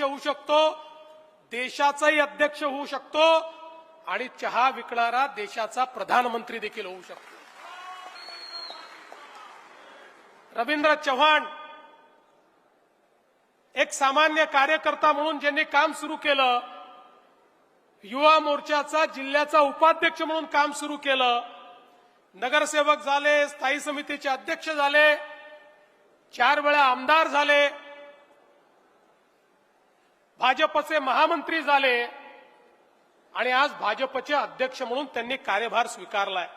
अध्यक्ष होऊ शकतो देशाचाही अध्यक्ष होऊ शकतो आणि चहा विकणारा देशाचा प्रधानमंत्री देखील होऊ शकतो. रवींद्र चव्हाण एक सामान्य कार्यकर्ता म्हणून ज्यांनी काम सुरू केलं युवा मोर्चाचा जिल्ह्याचा उपाध्यक्ष म्हणून काम सुरू केलं नगरसेवक झाले स्थायी समितीचे अध्यक्ष झाले चार वेळा आमदार झाले भाजपचे महामंत्री झाले आणि आज भाजपचे अध्यक्ष म्हणून त्यांनी कार्यभार स्वीकारलाय.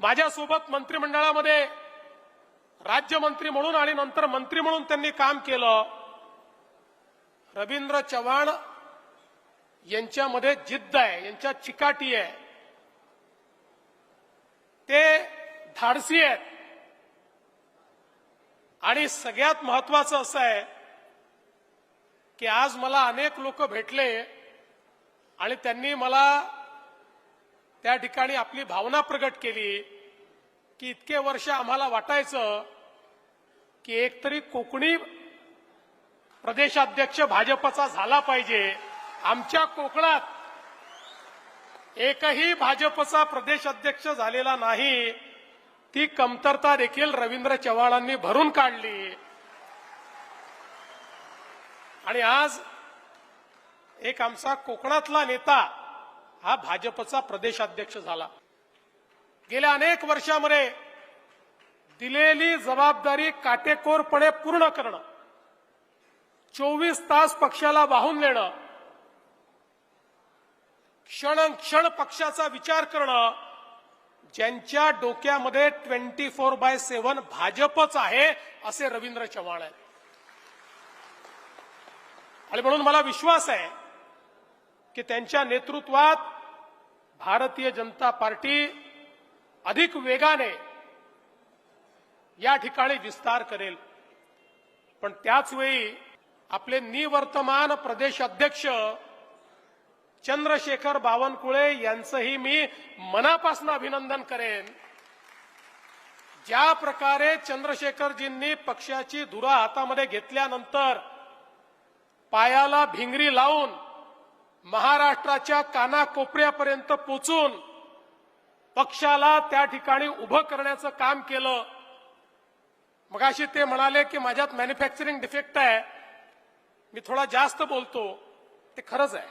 माझ्यासोबत मंत्रिमंडळामध्ये राज्यमंत्री म्हणून आणि नंतर मंत्री म्हणून त्यांनी काम केलं. रवींद्र चव्हाण यांच्यामध्ये जिद्द आहे यांच्या चिकाटी आहे. ते धाडसी आहेत. आणि सगळ्यात महत्वाचं असं आहे की आज मला अनेक लोक भेटले आणि त्यांनी मला त्या ठिकाणी आपली भावना प्रगट केली की इतके वर्ष आम्हाला वाटायचं की एकतरी कोकणी प्रदेशाध्यक्ष भाजपचा झाला पाहिजे. आमच्या कोकणात एकही भाजपचा प्रदेशाध्यक्ष झालेला नाही. ती कमतरता देखील रवींद्र चव्हाणांनी भरून काढली. आणि आज एक आमचा कोकणातला नेता हा भाजपचा प्रदेशाध्यक्ष झाला. गेल्या अनेक वर्षामध्ये दिलेली जबाबदारी काटेकोरपणे पूर्ण करणं चोवीस तास पक्षाला वाहून नेणं क्षण क्षण पक्षाचा विचार करणं ज्यांच्या डोक्यामध्ये ट्वेंटी फोर बाय सेव्हन भाजपच आहे असे रवींद्र चव्हाण आहेत. आणि म्हणून मला विश्वास आहे की त्यांच्या नेतृत्वात भारतीय जनता पार्टी अधिक वेगाने या ठिकाणी विस्तार करेल. पण त्याच वेळी आपले निवर्तमान प्रदेश अध्यक्ष चंद्रशेखर बावनकुळे यांचंही मी मनापासून अभिनंदन करेन. ज्या प्रकारे चंद्रशेखरजींनी पक्षाची धुरा हातामध्ये घेतल्यानंतर पायाला भिंगरी लावून महाराष्ट्राच्या कानाकोपऱ्यापर्यंत पोचून पक्षाला त्या ठिकाणी उभं करण्याचं काम केलं. मगाशी ते म्हणाले की माझ्यात मॅन्युफॅक्चरिंग डिफेक्ट आहे. मी थोडा जास्त बोलतो. ते खरंच आहे.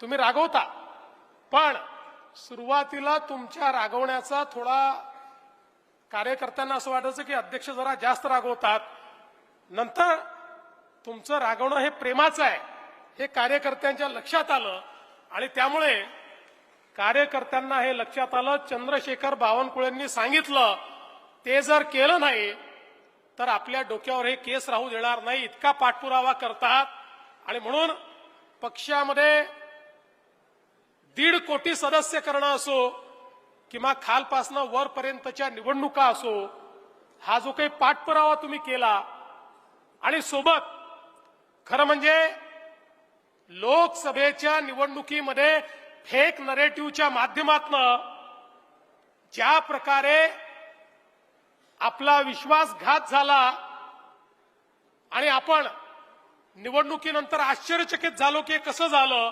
तुम्ही रागवता. पण सुरुवातीला तुमच्या रागवण्याचा थोडा कार्यकर्त्यांना असं वाटायचं की अध्यक्ष जरा जास्त रागवतात. नंतर तुमचं रागवणं हे प्रेमाचं आहे. हे कार्यकर्त्यांच्या लक्षात आलं आणि त्यामुळे कार्यकर्त्यांना हे लक्षात आलं. चंद्रशेखर बावनकुळेंनी सांगितलं ते जर केलं नाही तर आपल्या डोक्यावर हे केस राहू देणार नाही. इतका पाठपुरावा करतात. आणि म्हणून पक्षामध्ये दीड कोटी सदस्य करणं असो किंवा खालपासनं वरपर्यंतच्या निवडणुका असो हा जो काही पाठपुरावा तुम्ही केला आणि सोबत खरं म्हणजे लोकसभेच्या निवडणुकीमध्ये फेक नरेटिव्हच्या माध्यमातनं ज्या प्रकारे आपला विश्वासघात झाला आणि आपण निवडणुकीनंतर आश्चर्यचकित झालो की कसं झालं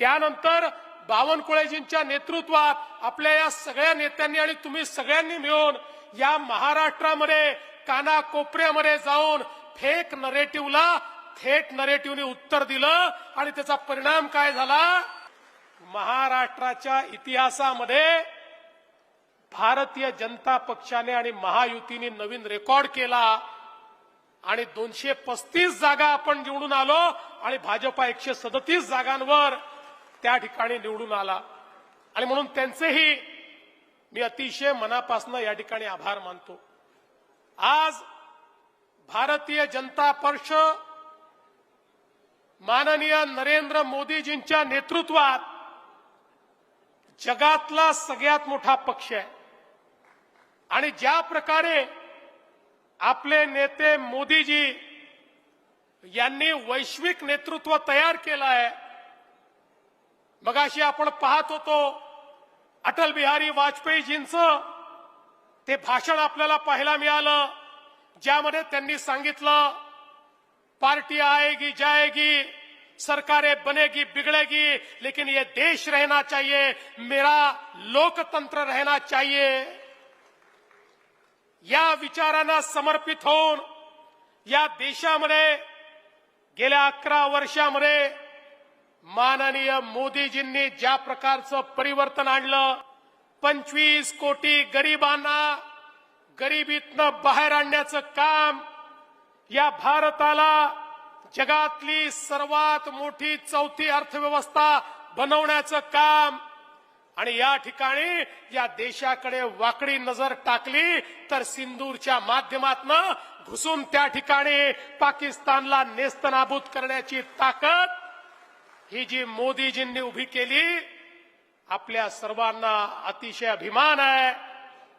त्यानंतर बावनकुळेजींच्या नेतृत्वात आपल्या या सगळ्या नेत्यांनी आणि तुम्ही सगळ्यांनी मिळून या महाराष्ट्रामध्ये कानाकोपऱ्यामध्ये जाऊन फेक नरेटिव्हला थेट नरेटिव्हने उत्तर दिलं आणि त्याचा परिणाम काय झाला? महाराष्ट्राच्या इतिहासामध्ये भारतीय जनता पक्षाने आणि महायुतीने नवीन रेकॉर्ड केला आणि दोनशे पस्तीस जागा आपण निवडून आलो आणि भाजपा एकशे सदतीस जागांवर त्या ठिकाणी निवडून आला. आणि म्हणून त्यांचेही मी अतिशय मनापासून या ठिकाणी आभार मानतो. आज भारतीय जनता पक्ष माननीय नरेंद्र मोदीजींच्या नेतृत्वात जगातला सगळ्यात मोठा पक्ष आहे. आणि ज्या प्रकारे आपले नेते मोदीजी यांनी वैश्विक नेतृत्व तयार केलं आहे मगाशी आपण पाहत होतो अटल बिहारी वाजपेयीजींचं ते भाषण आपल्याला पाहायला मिळालं ज्यामध्ये त्यांनी सांगितलं पार्टी आएगी जाएगी सरकारें बनेगी बिगड़ेगी लेकिन ये देश रहना चाहिए मेरा लोकतंत्र रहना चाहिए। या विचारांना समर्पित होऊन या देशामध्ये गेल्या अकरा वर्षामध्ये माननीय मोदीजींनी ज्या प्रकारचं परिवर्तन आणलं पंचवीस कोटी गरिबांना गरिबीतनं बाहेर आणण्याचं काम या भारताला जगातली सर्वात मोठी चौथी अर्थव्यवस्था बनवण्याचं काम. आणि या ठिकाणी या देशाकडे वाकडी नजर टाकली तर सिंदूरच्या माध्यमातनं घुसून त्या ठिकाणी पाकिस्तानला नेस्तनाबूत करण्याची ताकद ही जी मोदीजींनी उभी केली आपल्या सर्वांना अतिशय अभिमान आहे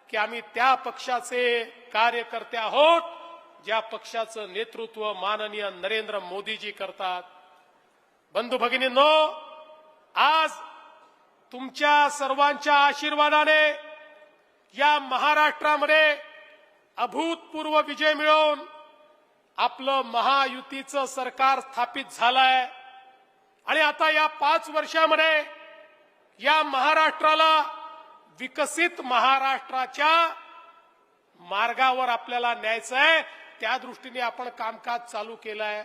की आम्ही त्या पक्षाचे कार्यकर्ते आहोत. ज्या पक्षाचं नेतृत्व माननीय नरेंद्र मोदीजी करतात बंधू भगिनींनो आज तुमच्या सर्वांच्या आशीर्वादाने या महाराष्ट्रामध्ये अभूतपूर्व विजय मिळवून आपलं महायुतीचं सरकार स्थापित झालंय. आणि आता या पाच वर्षामध्ये या महाराष्ट्राला विकसित महाराष्ट्राच्या मार्गावर आपल्याला न्यायचं आहे त्या दृष्टीने आपण कामकाज चालू केलं आहे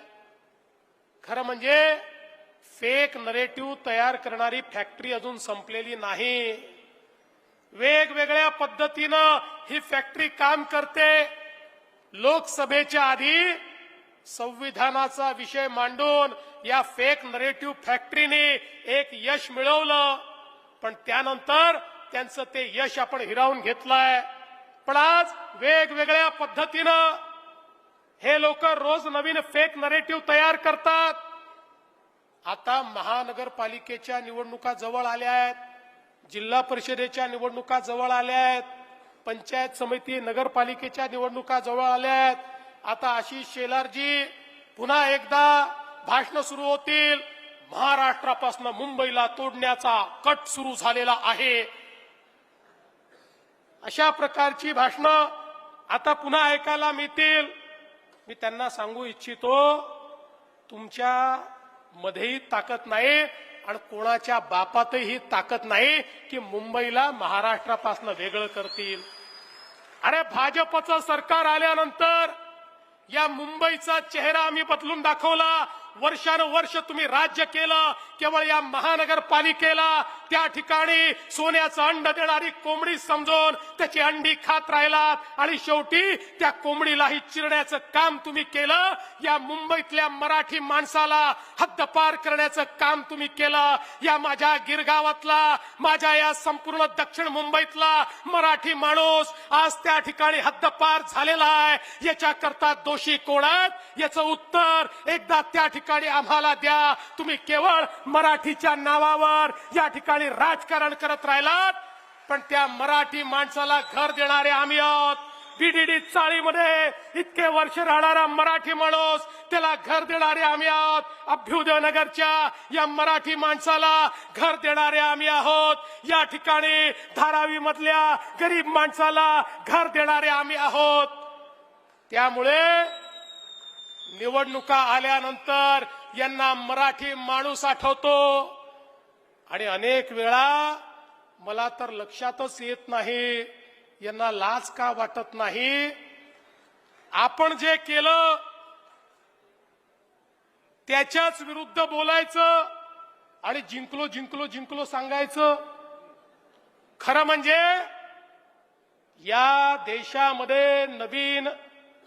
खरं म्हणजे फेक नरेटिव्ह तयार करणारी फॅक्टरी अजून संपलेली नाही. वेगवेगळ्या पद्धतीनं ही फॅक्टरी काम करते. लोकसभेच्या आधी संविधानाचा विषय मांडून या फेक नरेटिव्ह फॅक्टरीने एक यश मिळवलं. पण त्यानंतर त्यांचं ते यश आपण हिरावून घेतलंय. पण आज वेगवेगळ्या पद्धतीनं हे लोक रोज नवीन फेक नरेटिव्ह तयार करतात. आता महानगरपालिकेच्या निवडणुका जवळ आल्या आहेत. जिल्हा परिषदेच्या निवडणुका जवळ आल्या आहेत. पंचायत समिती नगरपालिकेच्या निवडणुका जवळ आल्या आहेत. आता आशिष शेलारजी पुन्हा एकदा भाषण सुरू होतील. महाराष्ट्रापासून मुंबईला तोडण्याचा कट सुरू झालेला आहे. अशा प्रकारची भाषणं आता पुन्हा ऐकायला मिळतील. मी त्यांना सांगू इच्छितो तुमच्या मध्येही ताकद नाही आणि कोणाच्या बापातही ताकद नाही की मुंबईला महाराष्ट्रापासून वेगळं करतील. अरे भाजपचं सरकार आल्यानंतर या मुंबईचा चेहरा आम्ही बदलून दाखवला. वर्षानुवर्ष तुम्ही राज्य केलं केवळ या महानगरपालिकेला त्या ठिकाणी सोन्याचं अंड देणारी कोंबडी समजून त्याची अंडी खात राहिलात. आणि शेवटी त्या कोंबडीलाही चिरण्याचं काम तुम्ही केलं. या मुंबईतल्या मराठी माणसाला हद्दपार करण्याचं काम तुम्ही केलं. या माझ्या गिरगावातला माझ्या या संपूर्ण दक्षिण मुंबईतला मराठी माणूस आज त्या ठिकाणी हद्दपार झालेला आहे. याच्याकरता दोषी कोण आहेत? याचं उत्तर एकदा त्या ठिकाणी आम्हाला द्या. तुम्ही केवळ मराठीच्या नावावर या ठिकाणी राजकारण करत राहिलात. पण त्या मराठी माणसाला घर देणारे आम्ही आहोत. बीडीडी चाळीमध्ये इतके वर्ष राहणारा मराठी माणूस त्याला घर देणारे आम्ही आहोत. अभ्युदय नगरच्या या मराठी माणसाला घर देणारे आम्ही आहोत. या ठिकाणी धारावी मधल्या गरीब माणसाला घर देणारे आम्ही आहोत. त्यामुळे निवडणुका आल्यानंतर यांना मराठी माणूस आठवतो. आणि अनेक वेळा मला तर लक्षातच येत नाही यांना लाज का वाटत नाही? आपण जे केलं त्याच्याच विरुद्ध बोलायचं आणि जिंकलो जिंकलो जिंकलो सांगायचं. खरं म्हणजे या देशामध्ये नवीन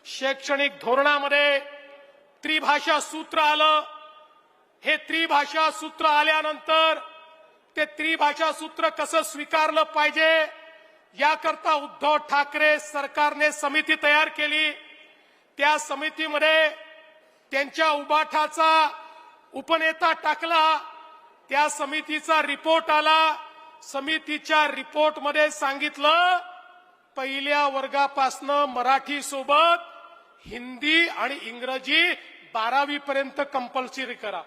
शैक्षणिक धोरणामध्ये त्रिभाषा सूत्र आलं. हे त्रिभाषा सूत्र आल्यानंतर ते त्रिभाषा सूत्र कसं स्वीकारलं पाहिजे याकरता उद्धव ठाकरे सरकारने समिती तयार केली. त्या समितीमध्ये त्यांच्या उबाठाचा उपनेता टाकला. त्या समितीचा रिपोर्ट आला. समितीच्या रिपोर्टमध्ये सांगितलं पहिल्या वर्गापासनं मराठी सोबत हिंदी आणि इंग्रजी बारावी पर्यंत कंपल्सरी करा.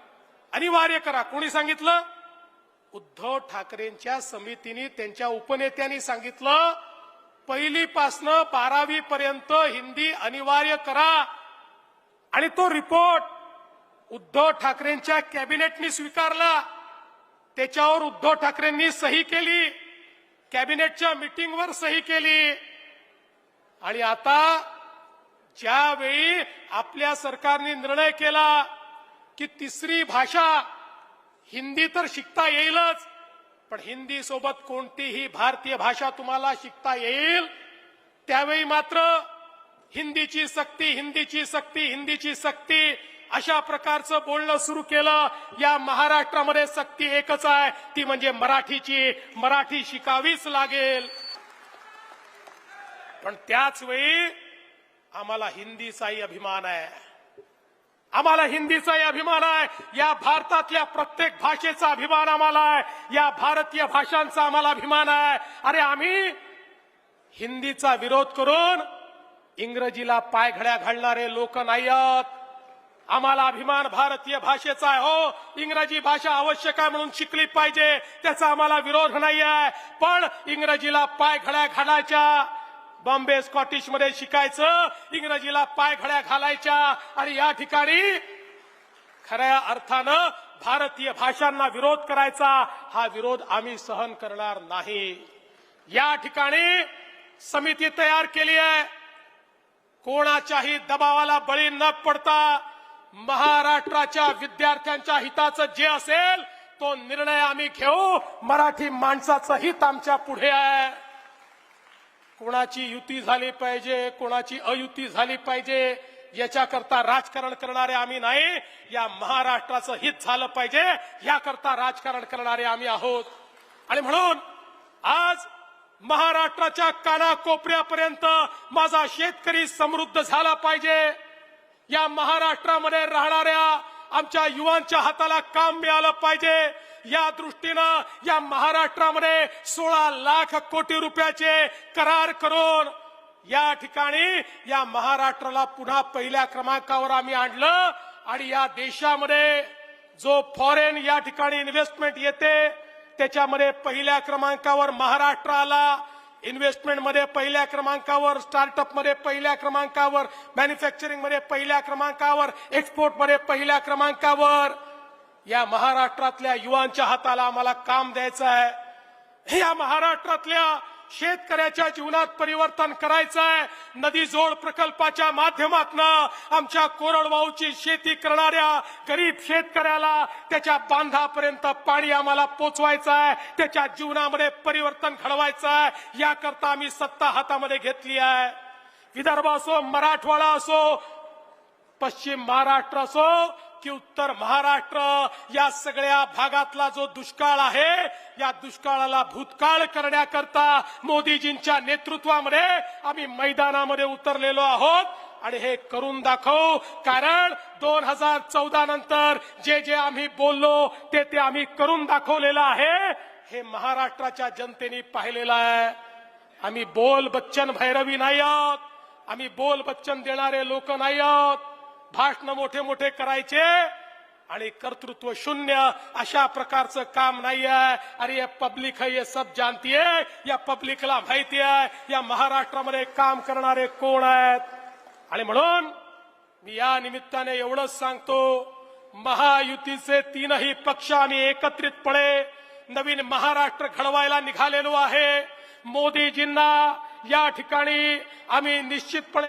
अनिवार्य करा. कोणी सांगितलं? उद्धव ठाकरेंच्या समितीने त्यांच्या उपनेत्यांनी सांगितलं पहिलीपासनं बारावी पर्यंत हिंदी अनिवार्य करा. आणि तो रिपोर्ट उद्धव ठाकरेंच्या कॅबिनेटनी स्वीकारला. त्याच्यावर उद्धव ठाकरेंनी सही केली. कॅबिनेटच्या मिटिंगवर सही केली. आणि आता ज्यावेळी आपल्या सरकारने निर्णय केला की तिसरी भाषा हिंदी तर शिकता येईलच पण हिंदी सोबत कोणतीही भारतीय भाषा तुम्हाला शिकता येईल त्यावेळी मात्र हिंदीची सक्ती हिंदीची सक्ती हिंदीची सक्ती अशा प्रकारचं बोलणं सुरू केलं. या महाराष्ट्रामध्ये सक्ती एकच आहे ती म्हणजे मराठीची. मराठी शिकावीच लागेल. पण त्याच वेळी आम्हाला हिंदीचाही अभिमान आहे. आम्हाला हिंदीचाही अभिमान आहे. या भारतातल्या प्रत्येक भाषेचा अभिमान आम्हाला आहे. या भारतीय भाषांचा आम्हाला अभिमान आहे. अरे आम्ही हिंदीचा विरोध करून इंग्रजीला पायघड्या घालणारे लोक नाही आहोत आम्हाला अभिमान भारतीय भाषेचा आहे हो. इंग्रजी भाषा आवश्यक आहे म्हणून शिकली पाहिजे. त्याचा आम्हाला विरोध नाही आहे पण इंग्रजीला पायघड्या घालायच्या बॉम्बे स्कॉटिशमध्ये शिकायचं. इंग्रजीला पायघड्या घालायच्या. आणि या ठिकाणी खऱ्या अर्थानं भारतीय भाषांना विरोध करायचा. हा विरोध आम्ही सहन करणार नाही. या ठिकाणी समिती तयार केली आहे. कोणाच्याही दबावाला बळी न पडता महाराष्ट्राच्या विद्यार्थ्यांच्या हिताचं जे असेल तो निर्णय आम्ही घेऊ. मराठी माणसाचं हित आमच्या पुढे आहे. कोणाची युती झाली पाहिजे कोणाची अयुती झाली पाहिजे याच्याकरता राजकारण करणारे आम्ही नाही. या महाराष्ट्राचं हित झालं पाहिजे याकरता राजकारण करणारे आम्ही आहोत. आणि म्हणून आज महाराष्ट्राच्या कानाकोपऱ्यापर्यंत माझा शेतकरी समृद्ध झाला पाहिजे. या महाराष्ट्रामध्ये राहणाऱ्या आमच्या युवांच्या हाताला काम मिळालं पाहिजे. या दृष्टीनं या महाराष्ट्रामध्ये सोळा लाख कोटी रुपयाचे करार करून या ठिकाणी या महाराष्ट्राला पुन्हा पहिल्या क्रमांकावर आम्ही आणलं आणि या देशामध्ये जो फॉरेन या ठिकाणी इन्व्हेस्टमेंट येते त्याच्यामध्ये पहिल्या क्रमांकावर महाराष्ट्र आला इन्व्हेस्टमेंटमध्ये पहिल्या क्रमांकावर स्टार्टअपमध्ये पहिल्या क्रमांकावर मॅन्युफॅक्चरिंगमध्ये पहिल्या क्रमांकावर एक्सपोर्टमध्ये पहिल्या क्रमांकावर या महाराष्ट्रातल्या युवांच्या हाताला आम्हाला काम द्यायचं आहे. या महाराष्ट्रातल्या शेतकऱ्याच्या जीवनात परिवर्तन करायचं आहे नदी जोड प्रकल्पाच्या माध्यमातून आमच्या कोरडवाऊची शेती करणाऱ्या गरीब शेतकऱ्याला त्याच्या बांधापर्यंत पाणी आम्हाला पोचवायचं आहे. त्याच्या जीवनामध्ये परिवर्तन घडवायचं आहे. याकरता आम्ही सत्ता हातामध्ये घेतली आहे. विदर्भ असो मराठवाडा असो पश्चिम महाराष्ट्र असो की उत्तर महाराष्ट्र या सगळ्या भागातला जो दुष्काळ आहे या दुष्काळाला भूतकाळ करण्याकरता मोदीजींच्या नेतृत्वामध्ये आम्ही मैदानामध्ये उतरलेलो आहोत. आणि हे करून दाखवू कारण दोन हजार चौदा नंतर जे जे आम्ही बोललो ते ते आम्ही करून दाखवलेलं आहे. हे महाराष्ट्राच्या जनतेने पाहिलेलं आहे. आम्ही बोल बच्चन भैरवी नाही आहोत आम्ही बोल बच्चन देणारे लोक नाही आहोत भाषण मोठे मोठे करायचे आणि कर्तृत्व शून्य अशा प्रकारचं काम नाही आहे अरे ये पब्लिक है ये सब जानती है या पब्लिकला माहिती आहे या महाराष्ट्रामध्ये काम करणारे कोण आहेत? आणि म्हणून मी या निमित्ताने एवढंच सांगतो महायुतीचे तीनही पक्ष आम्ही एकत्रितपणे नवीन महाराष्ट्र घडवायला निघालेलो आहे. मोदीजींना या ठिकाणी आम्ही निश्चितपणे